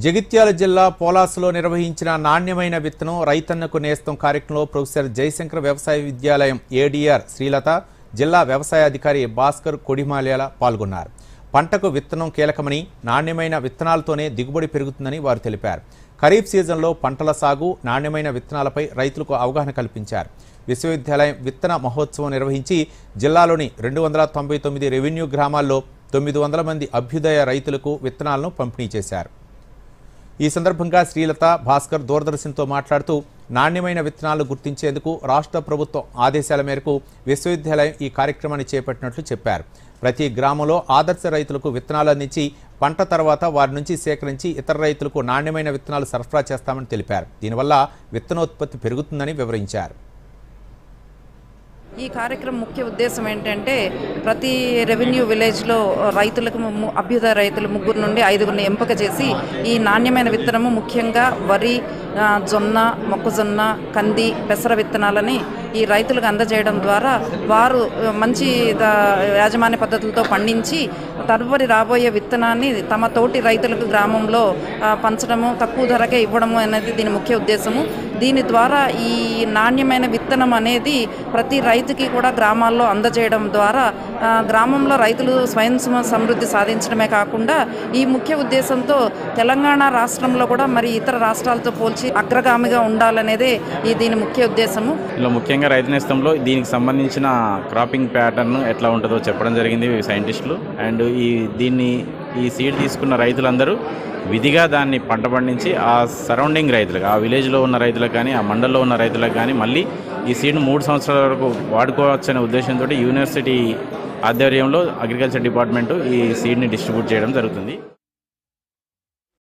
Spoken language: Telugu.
జగిత్యాల జిల్లా పోలాసులో నిర్వహించిన నాణ్యమైన విత్తనం రైతన్నకు నేస్తం కార్యక్రమంలో ప్రొఫెసర్ జయశంకర్ వ్యవసాయ విద్యాలయం ఏడీఆర్ శ్రీలత జిల్లా వ్యవసాయ అధికారి భాస్కర్ కొడిమాల్యాల పాల్గొన్నారు. పంటకు విత్తనం కీలకమని నాణ్యమైన విత్తనాలతోనే దిగుబడి పెరుగుతుందని వారు తెలిపారు. ఖరీఫ్ సీజన్లో పంటల సాగు నాణ్యమైన విత్తనాలపై రైతులకు అవగాహన కల్పించారు. విశ్వవిద్యాలయం విత్తన మహోత్సవం నిర్వహించి జిల్లాలోని రెండు వందల తొంభై తొమ్మిది రెవెన్యూ గ్రామాల్లో తొమ్మిది వందల మంది అభ్యుదయ రైతులకు విత్తనాలను పంపిణీ చేశారు. ఈ సందర్భంగా శ్రీలత భాస్కర్ దూరదర్శన్తో మాట్లాడుతూ నాణ్యమైన విత్తనాలు గుర్తించేందుకు రాష్ట్ర ప్రభుత్వం ఆదేశాల మేరకు విశ్వవిద్యాలయం ఈ కార్యక్రమాన్ని చేపట్టినట్లు చెప్పారు. ప్రతి గ్రామంలో ఆదర్శ రైతులకు విత్తనాలు అందించి పంట తర్వాత వారి నుంచి సేకరించి ఇతర రైతులకు నాణ్యమైన విత్తనాలు సరఫరా చేస్తామని తెలిపారు. దీనివల్ల విత్తనోత్పత్తి పెరుగుతుందని వివరించారు. ఈ కార్యక్రమం ముఖ్య ఉద్దేశం ఏంటంటే ప్రతి రెవెన్యూ విలేజ్లో రైతులకు ము- అభ్యుదయ రైతులు ముగ్గురు నుండి ఐదుగురిని ఎంపిక చేసి ఈ నాణ్యమైన విత్తనము ముఖ్యంగా వరి జొన్న మొక్కజొన్న కంది పెసర విత్తనాలని ఈ రైతులకు అందజేయడం ద్వారా వారు మంచి యాజమాన్య పద్ధతులతో పండించి తదుపరి రాబోయే విత్తనాన్ని తమ తోటి రైతులకు గ్రామంలో పంచడము తక్కువ ధరకే ఇవ్వడము అనేది దీని ముఖ్య ఉద్దేశము. దీని ద్వారా ఈ నాణ్యమైన విత్తనం అనేది ప్రతి రైతుకి కూడా గ్రామాల్లో అందజేయడం ద్వారా గ్రామంలో రైతులు స్వయం సమృద్ధి సాధించడమే కాకుండా ఈ ముఖ్య ఉద్దేశంతో తెలంగాణ రాష్ట్రంలో కూడా మరి ఇతర రాష్ట్రాలతో పోల్చి అగ్రగామిగా ఉండాలనేదే ఈ దీని ముఖ్య ఉద్దేశము. ఇలా ముఖ్యంగా రైతు నేస్తంలో దీనికి సంబంధించిన క్రాపింగ్ ప్యాటర్న్ ఎట్లా ఉంటుందో చెప్పడం జరిగింది సైంటిస్టులు. అండ్ ఈ దీన్ని ఈ సీడ్ తీసుకున్న రైతులందరూ విధిగా దాన్ని పంట పండించి ఆ సరౌండింగ్ రైతులకు ఆ విలేజ్లో ఉన్న రైతులకు కానీ ఆ మండల్లో ఉన్న రైతులకు కానీ మళ్ళీ ఈ సీడ్ను మూడు సంవత్సరాల వరకు వాడుకోవచ్చనే ఉద్దేశంతో యూనివర్సిటీ ఆధ్వర్యంలో అగ్రికల్చర్ డిపార్ట్మెంటు ఈ సీడ్ని డిస్ట్రిబ్యూట్ చేయడం జరుగుతుంది.